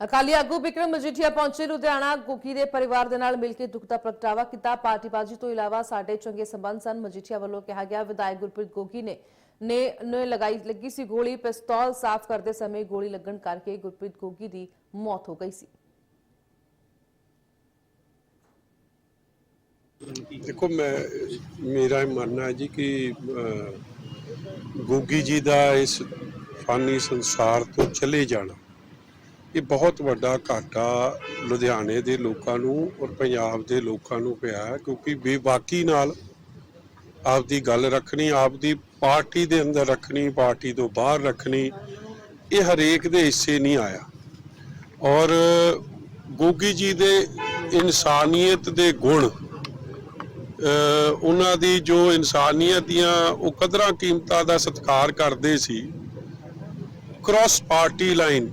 ਅਕਾਲੀ ਆਗੂ ਵਿਕਰਮ ਮਜੀਠੀਆ ਪਹੁੰਚੇ ਲੁਧਿਆਣਾ। ਗੁੱਗੀ ਦੇ ਪਰਿਵਾਰ ਦੇ ਨਾਲ ਮਿਲ ਕੇ ਦੁੱਖ ਦਾ ਪ੍ਰਗਟਾਵਾ ਕੀਤਾ। ਪਾਰਟੀਬਾਜ਼ੀ ਤੋਂ ਇਲਾਵਾ ਸਾਡੇ ਚੰਗੇ ਸੰਬੰਧ ਸਨ, ਮਜੀਠੀਆ ਵੱਲੋਂ ਕਿਹਾ ਗਿਆ, ਵਿਧਾਇਕ ਗੁਰਪ੍ਰੀਤ ਗੋਗੀ ਨੇ ਨੇ ਨੇ ਲਗਾਈ, ਲੱਗੀ ਸੀ ਗੋਲੀ, ਪਿਸਤੌਲ ਸਾਫ਼ ਕਰਦੇ ਸਮੇਂ ਗੋਲੀ ਲੱਗਣ ਕਰਕੇ ਗੁਰਪ੍ਰੀਤ ਗੋਗੀ ਦੀ ਮੌਤ ਹੋ ਗਈ ਸੀ। ਦੇਖੋ, ਮੈਂ, ਮੇਰਾ ਮੰਨਣਾ ਹੈ ਜੀ ਕਿ ਗੋਗੀ ਜੀ ਦਾ ਇਸ ਫਾਨੀ ਸੰਸਾਰ ਤੋਂ ਚਲੇ ਜਾਣਾ ਇਹ ਬਹੁਤ ਵੱਡਾ ਘਾਟਾ ਲੁਧਿਆਣੇ ਦੇ ਲੋਕਾਂ ਨੂੰ ਔਰ ਪੰਜਾਬ ਦੇ ਲੋਕਾਂ ਨੂੰ ਪਿਆ ਕਿਉਂਕਿ ਬੇਬਾਕੀ ਨਾਲ ਆਪਦੀ ਗੱਲ ਰੱਖਣੀ, ਆਪਦੀ ਪਾਰਟੀ ਦੇ ਅੰਦਰ ਰੱਖਣੀ, ਪਾਰਟੀ ਤੋਂ ਬਾਹਰ ਰੱਖਣੀ, ਇਹ ਹਰੇਕ ਦੇ ਹਿੱਸੇ ਨਹੀਂ ਆਇਆ। ਔਰ ਗੋਗੀ ਜੀ ਦੇ ਇਨਸਾਨੀਅਤ ਦੇ ਗੁਣ ਉਹਨਾਂ ਦੀ ਜੋ ਇਨਸਾਨੀਅਤ ਦੀਆਂ ਉਹ ਕਦਰਾਂ ਕੀਮਤਾਂ ਦਾ ਸਤਿਕਾਰ ਕਰਦੇ ਸੀ ਕ੍ਰਾਸ ਪਾਰਟੀ ਲਾਈਨ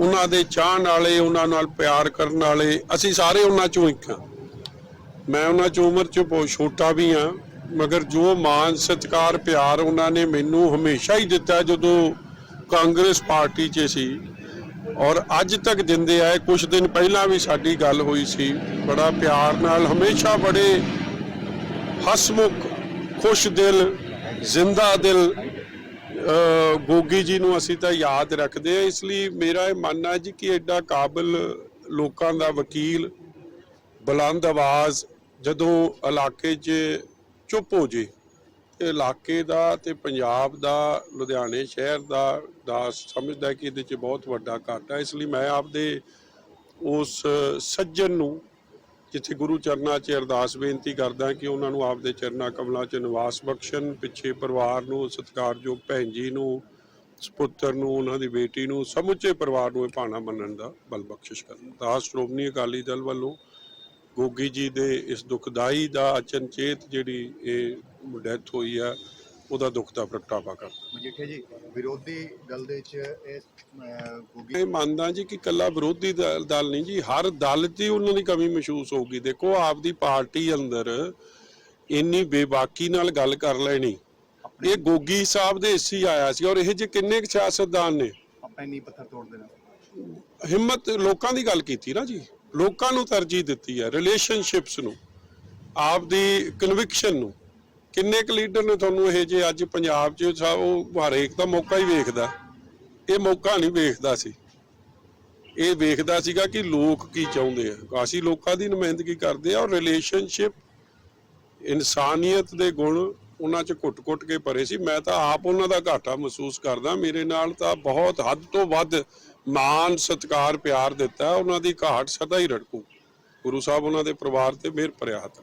ਉਹਨਾਂ ਦੇ ਚਾਹਣ ਵਾਲੇ ਉਹਨਾਂ ਨਾਲ ਪਿਆਰ ਕਰਨ ਵਾਲੇ, ਅਸੀਂ ਸਾਰੇ ਉਹਨਾਂ ਚੋਂ ਇੱਕ ਹਾਂ। ਮੈਂ ਉਹਨਾਂ ਚ ਉਮਰ ਚ ਬਹੁਤ ਛੋਟਾ ਵੀ ਹਾਂ, ਮਗਰ ਜੋ ਮਾਨ, ਸਤਿਕਾਰ, ਪਿਆਰ ਉਹਨਾਂ ਨੇ ਮੈਨੂੰ ਹਮੇਸ਼ਾ ਹੀ ਦਿੱਤਾ ਜਦੋਂ ਕਾਂਗਰਸ ਪਾਰਟੀ 'ਚ ਸੀ। ਔਰ ਅੱਜ ਤੱਕ ਦਿੰਦੇ ਆਏ ਕੁਝ ਦਿਨ ਪਹਿਲਾਂ ਵੀ ਸਾਡੀ ਗੱਲ ਹੋਈ ਸੀ, ਬੜਾ ਪਿਆਰ ਨਾਲ, ਹਮੇਸ਼ਾ ਬੜੇ ਹਸਮੁਖ, ਖੁਸ਼ ਦਿਲ, ਜ਼ਿੰਦਾ ਦਿਲ ਗੋਗੀ ਜੀ ਨੂੰ ਅਸੀਂ ਤਾਂ ਯਾਦ ਰੱਖਦੇ ਆ ਇਸ ਲਈ ਮੇਰਾ ਇਹ ਮੰਨਣਾ ਹੈ ਜੀ ਕਿ ਐਡਾ ਕਾਬਲ ਲੋਕਾਂ ਦਾ ਵਕੀਲ, ਬੁਲੰਦ ਆਵਾਜ਼, ਜਦੋਂ ਇਲਾਕੇ 'ਚ ਚੁੱਪ ਹੋ ਜੇ, ਤੇ ਇਲਾਕੇ ਦਾ ਤੇ ਪੰਜਾਬ ਦਾ, ਲੁਧਿਆਣੇ ਸ਼ਹਿਰ ਦਾ ਦਾ ਸਮਝਦਾ ਕਿ ਇਹਦੇ 'ਚ ਬਹੁਤ ਵੱਡਾ ਘਾਟਾ ਹੈ। ਇਸ ਲਈ ਮੈਂ ਆਪਦੇ ਉਸ ਸੱਜਣ ਨੂੰ ਜਿੱਥੇ ਗੁਰੂ ਚਰਨਾਂ 'ਚ ਅਰਦਾਸ ਬੇਨਤੀ ਕਰਦਾ ਕਿ ਉਹਨਾਂ ਨੂੰ ਆਪਦੇ ਚਰਨਾਂ ਕਮਲਾਂ 'ਚ ਨਿਵਾਸ ਬਖਸ਼ਣ, ਪਿੱਛੇ ਪਰਿਵਾਰ ਨੂੰ, ਸਤਿਕਾਰਯੋਗ ਭੈਣ ਜੀ ਨੂੰ, ਸੁਪੁੱਤਰ ਨੂੰ, ਉਹਨਾਂ ਦੀ ਬੇਟੀ ਨੂੰ, ਸਮੁੱਚੇ ਪਰਿਵਾਰ ਨੂੰ ਇਹ ਭਾਣਾ ਮੰਨਣ ਦਾ ਬਲ ਬਖਸ਼ਿਸ਼ ਕਰਨ। ਦਾਸ ਸ਼੍ਰੋਮਣੀ ਅਕਾਲੀ ਦਲ ਵੱਲੋਂ ਗੋਗੀ ਜੀ ਦੇ ਇਸ ਦੁਖਦਾਈ ਦਾ ਅਚਨਚੇਤ ਜਿਹੜੀ ਇਹ ਡੈਥ ਹੋਈ ਆ ਉਹਦਾ ਦੁੱਖ ਦਾ ਪ੍ਰਗਟਾਵਾ ਕਰ ਮਜੀਠੇ ਜੀ ਵਿਰੋਧੀ ਦਲ ਦੇ ਵਿੱਚ ਇਹ ਅਹ, ਗੋਗੀ ਮੈਂ ਮੰਨਦਾ ਜੀ ਕਿ ਕੱਲਾ ਵਿਰੋਧੀ ਦਲ ਦਲ ਨਹੀਂ ਜੀ ਹਰ ਦਲ 'ਚ ਹੀ ਉਹਨਾਂ ਦੀ ਕਮੀ ਮਹਿਸੂਸ ਹੋਊਗੀ। ਦੇਖੋ ਆਪਦੀ ਪਾਰਟੀ ਅੰਦਰ ਇੰਨੀ ਬੇਬਾਕੀ ਨਾਲ ਗੱਲ ਕਰ ਲੈਣੀ। ਇਹ ਗੋਗੀ ਸਾਹਿਬ ਦੇ ਹਿੱਸੇ ਆਇਆ ਸੀ ਔਰ ਇਹ ਜੇ ਕਿੰਨੇ ਕੁ ਸਿਆਸਤਦਾਨ ਨੇ? ਆਪਣੇ ਨੀ ਪੱਥਰ ਤੋੜ ਦੇਣਾ। ਹਿੰਮਤ ਲੋਕਾਂ ਦੀ ਗੱਲ ਕੀਤੀ ਨਾ ਜੀ। ਲੋਕਾਂ ਨੂੰ ਤਰਜੀਹ ਦਿੱਤੀ ਹੈ ਰਿਲੇਸ਼ਨਸ਼ਿਪਸ ਨੂੰ ਆਪਦੀ ਕਨਵਿਕਸ਼ਨ ਨੂੰ। ਕਿੰਨੇ ਕੁ ਲੀਡਰ ਨੇ ਤੁਹਾਨੂੰ ਇਹ ਜੇ ਅੱਜ ਪੰਜਾਬ 'ਚ ਸਾ- ਉਹ ਹਰੇਕ ਦਾ ਮੌਕਾ ਹੀ ਵੇਖਦਾ। ਇਹ ਮੌਕਾ ਨਹੀਂ ਵੇਖਦਾ ਸੀ। ਇਹ ਵੇਖਦਾ ਸੀਗਾ ਕਿ ਲੋਕ ਕੀ ਚਾਹੁੰਦੇ ਆ। ਅਸੀਂ ਲੋਕਾਂ ਦੀ ਨੁਮਾਇੰਦਗੀ ਕਰਦੇ ਆ ਔਰ ਰਿਲੇਸ਼ਨਸ਼ਿਪ ਇਨਸਾਨੀਅਤ ਦੇ ਗੁਣ ਉਹਨਾਂ 'ਚ ਘੁੱਟ-ਘੁੱਟ ਕੇ ਭਰੇ ਸੀ। ਮੈਂ ਤਾਂ ਆਪ ਉਹਨਾਂ ਦਾ ਘਾਟਾ ਮਹਿਸੂਸ ਕਰਦਾ। ਮੇਰੇ ਨਾਲ ਤਾਂ ਬਹੁਤ ਹੱਦ ਤੋਂ ਵੱਧ ਮਾਨ ਸਤਿਕਾਰ, ਪਿਆਰ ਦਿੱਤਾ। ਉਹਨਾਂ ਦੀ ਘਾਟ ਸਦਾ ਹੀ ਰੜਕੂ। ਗੁਰੂ ਸਾਹਿਬ ਉਹਨਾਂ ਦੇ ਪਰਿਵਾਰ ਤੇ ਮਿਹਰ ਭਰਿਆ ਹੱਥ